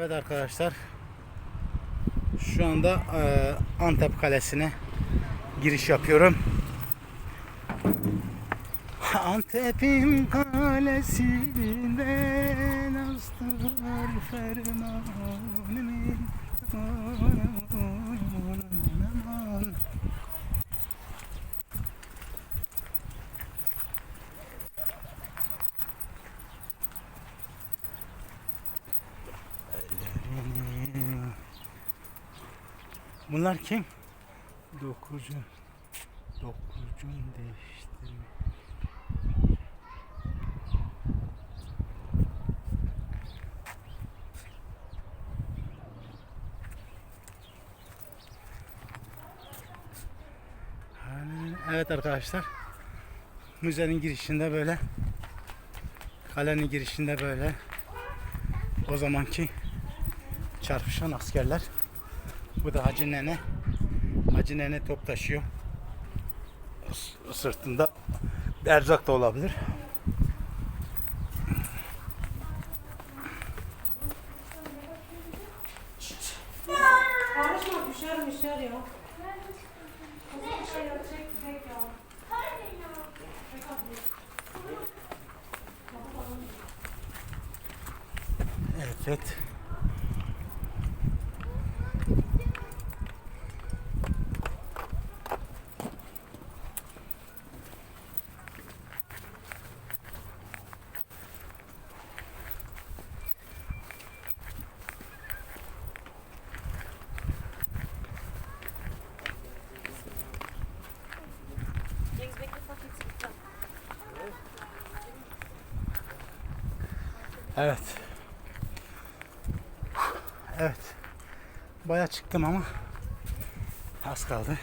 Evet arkadaşlar. Şu anda e, Antep Kalesi'ne giriş yapıyorum. Antep'in kalesinden astılar fermanımı. Bunlar kim? Dokucu. Dokucun değiştirme. Evet arkadaşlar. Müzenin girişinde böyle. Kalenin girişinde böyle. O zamanki çarpışan askerler. Bu da Hacı Nene. Hacı Nene top taşıyor. Sırtında erzak da olabilir. Konuşma düşer düşer ya. Bir şey yapacak tek ya. Evet. James bekle bak yüksekten. Evet. Evet. Baya çıktım ama az kaldı.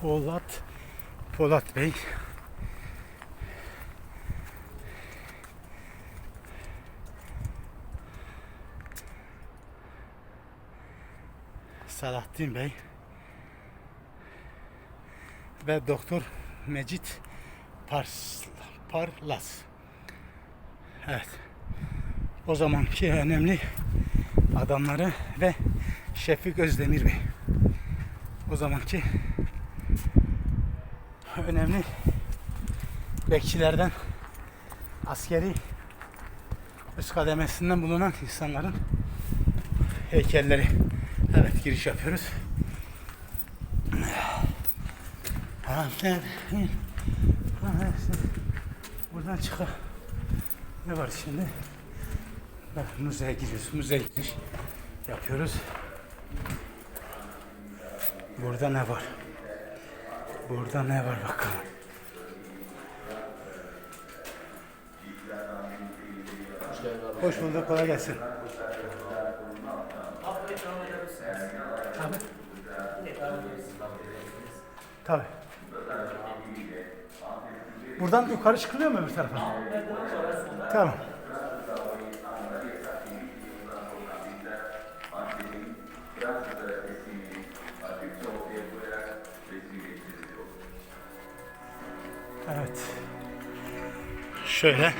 Polat Polat Bey Salahattin Bey ve Doktor Mecit Pars, Parlas. Evet. O zamanki önemli adamları ve Şefik Özdemir Bey. O zamanki önemli bekçilerden askeri üst kademesinden bulunan insanların heykelleri. Evet giriş yapıyoruz. Kalesi. Buradan çıkar. Ne var şimdi? Bak müzeye giriyoruz. Müzeye giriş yapıyoruz. Burada ne var? Burada ne var bakalım. Hoş bulduk. Kolay gelsin. Abi. Tabii. Buradan yukarı çıkılıyor mu öbür tarafa? Tamam. Evet. Şöyle.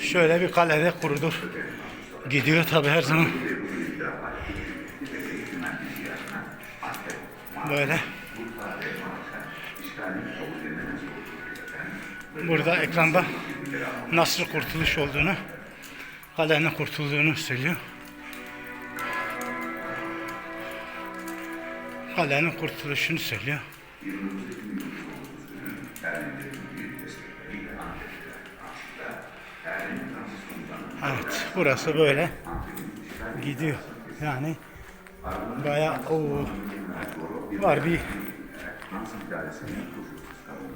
Şöyle bir kalede kurudur. Gidiyor tabi her zaman. Böyle. Burada ekranda nasıl kurtuluş olduğunu, kalenin kurtulduğunu söylüyor. Kalenin kurtuluşunu söylüyor. Evet, burası böyle gidiyor. Yani bayağı o var bir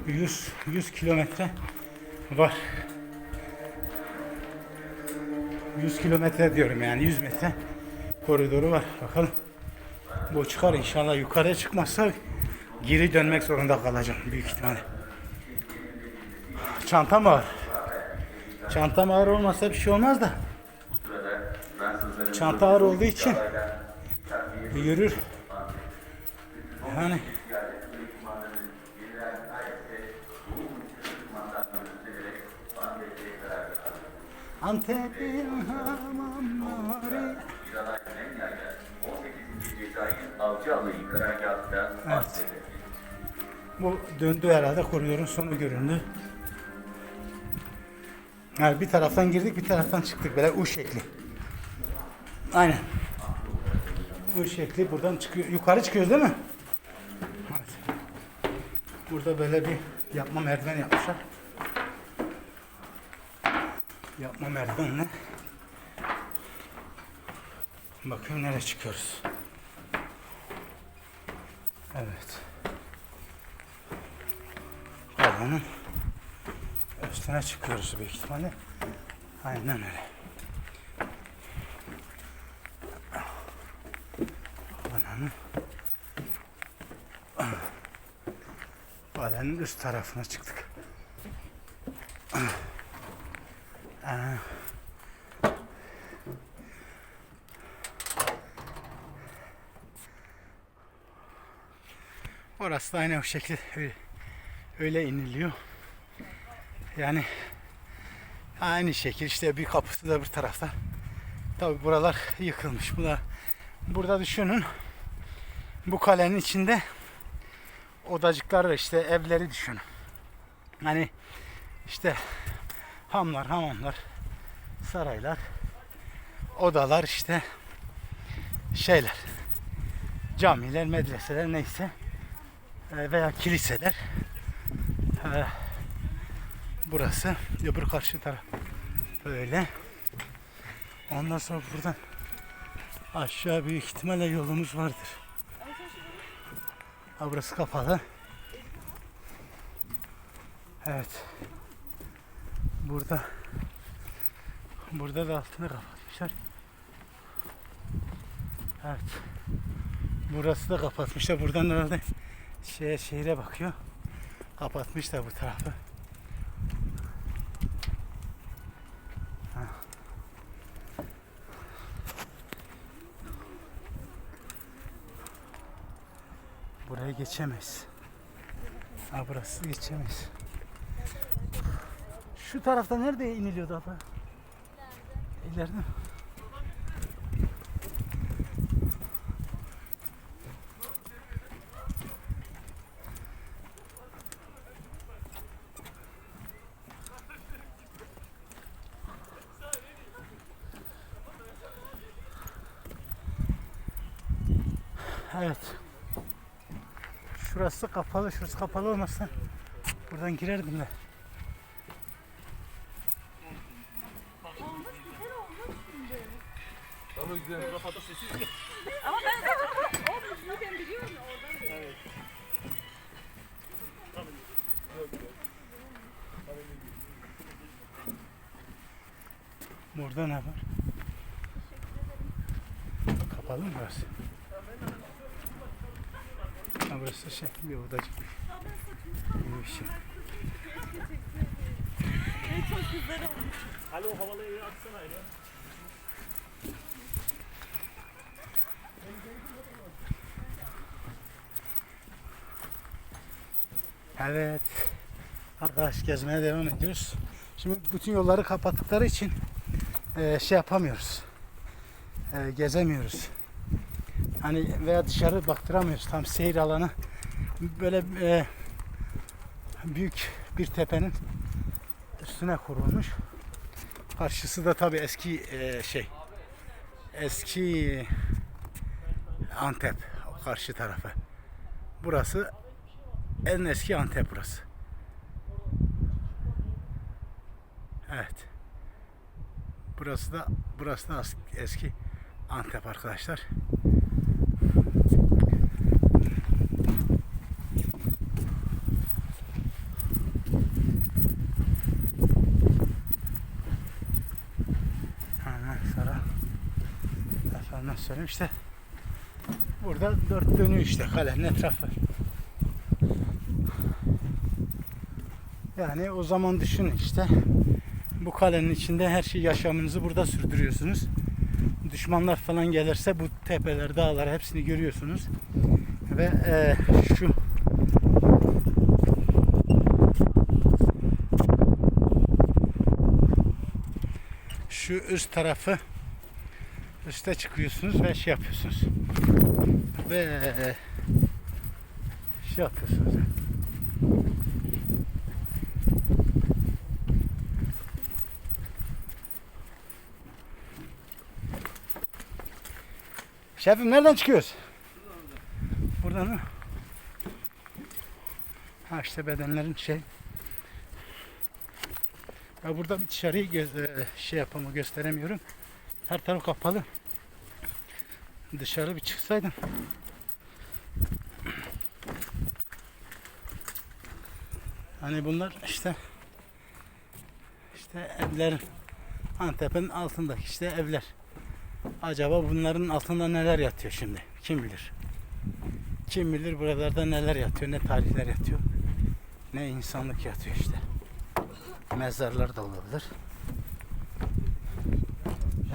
100 100 kilometre var. 100 kilometre diyorum yani 100 metre koridoru var. Bakalım. Bu çıkar inşallah yukarıya çıkmazsa geri dönmek zorunda kalacağım büyük ihtimalle. Çantam var. Çantam ağır olmasa bir şey olmaz da. Çanta ağır olduğu için yürür. Yani Antep'in hamamları. Evet. Bu döndü herhalde koridorun sonu göründü. Yani bir taraftan girdik bir taraftan çıktık böyle U şekli. Aynen. U şekli buradan çıkıyor. Yukarı çıkıyoruz değil mi? Evet. Burada böyle bir yapma merdiven yapmışlar. Yapma merdivenle. Bakayım nereye çıkıyoruz. Evet. Havanın üstüne çıkıyoruz büyük ihtimalle. Aynen öyle. Havanın Havanın üst tarafına çıktık. Aa. Orası da aynı o şekilde öyle, iniliyor. Yani aynı şekil işte bir kapısı da bir tarafta. Tabi buralar yıkılmış. Bunlar, burada düşünün bu kalenin içinde odacıklar işte evleri düşünün. Hani işte hamlar, hamamlar, saraylar, odalar işte şeyler, camiler, medreseler neyse e, veya kiliseler. E, Burası öbür karşı taraf böyle. Ondan sonra buradan aşağı büyük ihtimalle yolumuz vardır. Ha burası kapalı. Evet. Burada burada da altını kapatmışlar. Evet. Burası da kapatmışlar. Buradan herhalde şeye, şehre bakıyor. Kapatmışlar bu tarafı. Buraya geçemeyiz. Ha burası geçemeyiz. Şu tarafta nerede iniliyordu abla? İleride mi? Evet. Şurası kapalı, şurası kapalı olmasa buradan girerdim de. Burada ne var? Kapalı mı burası? Ha burası şey bir odacık. Bir şey. Alo havalı evi atsana öyle. Evet. Arkadaş gezmeye devam ediyoruz. Şimdi bütün yolları kapattıkları için eee, şey yapamıyoruz. Eee, gezemiyoruz. Hani veya dışarı baktıramıyoruz. Tam seyir alanı böyle eee, büyük bir tepenin üstüne kurulmuş. Karşısı da tabii eski eee, şey eski Antep o karşı tarafı. Burası en eski Antep burası. Evet. Burası da burası da eski Antep arkadaşlar. Ondan sonra işte burada dört dönüyor işte kalenin etrafı. Yani o zaman düşünün işte bu kalenin içinde her şey yaşamınızı burada sürdürüyorsunuz. Düşmanlar falan gelirse bu tepeler, dağlar hepsini görüyorsunuz. Ve eee, şu şu üst tarafı üste çıkıyorsunuz ve şey yapıyorsunuz. Ve şey yapıyorsunuz. Şefim nereden çıkıyoruz? Buradan mı? Ha işte bedenlerin şey. Ya burada bir dışarıyı gö- e, şey yapamı gösteremiyorum. Her taraf kapalı. Dışarı bir çıksaydım. Hani bunlar işte işte evler Antep'in altındaki işte evler. Acaba bunların altında neler yatıyor şimdi? Kim bilir? Kim bilir buralarda neler yatıyor, ne tarihler yatıyor, ne insanlık yatıyor işte. Mezarlar da olabilir.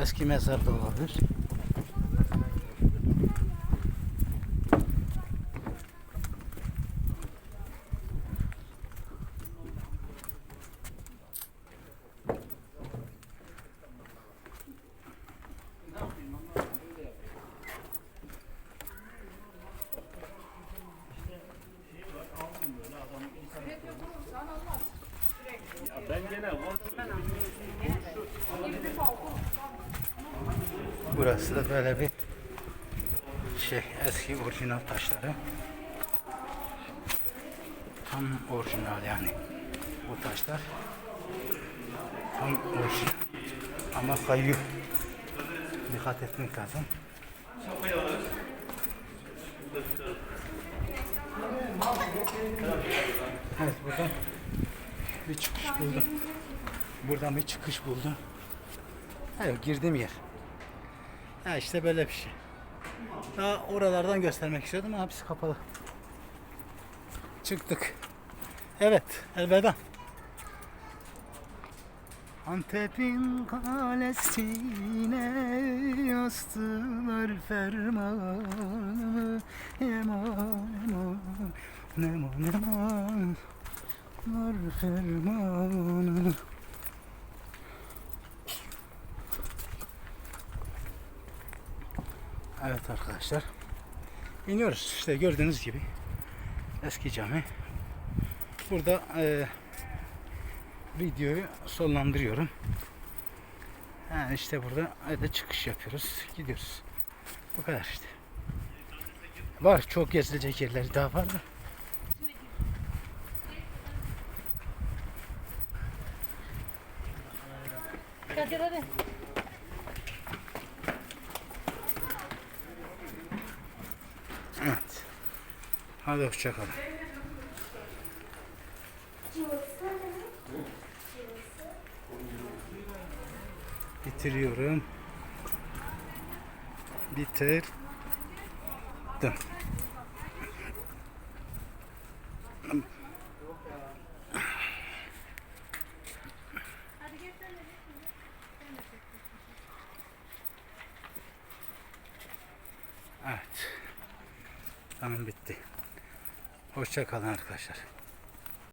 Eski mezar da olabilir. Burası da böyle bir şey eski orijinal taşları. Tam orijinal yani. Bu taşlar tam orijinal. Ama kayıyor. Dikkat etmek lazım. Evet buradan bir çıkış buldum. Buradan bir çıkış buldum. Evet girdiğim yer. Ha işte böyle bir şey. Daha oralardan göstermek istiyordum ama hepsi kapalı. Çıktık. Evet, elveda. Antep'in kalesine yazdılar fermanımı Eman eman, eman eman Var fermanımı Evet arkadaşlar. İniyoruz işte gördüğünüz gibi. Eski cami. Burada eee, videoyu sonlandırıyorum. Yani işte burada da çıkış yapıyoruz. Gidiyoruz. Bu kadar işte. Var çok gezilecek yerleri daha var da. Hadi hadi. Evet. Hadi hoşçakalın. Bitiriyorum. Bitirdim. Evet. Tamam bitti. Hoşça kalın arkadaşlar.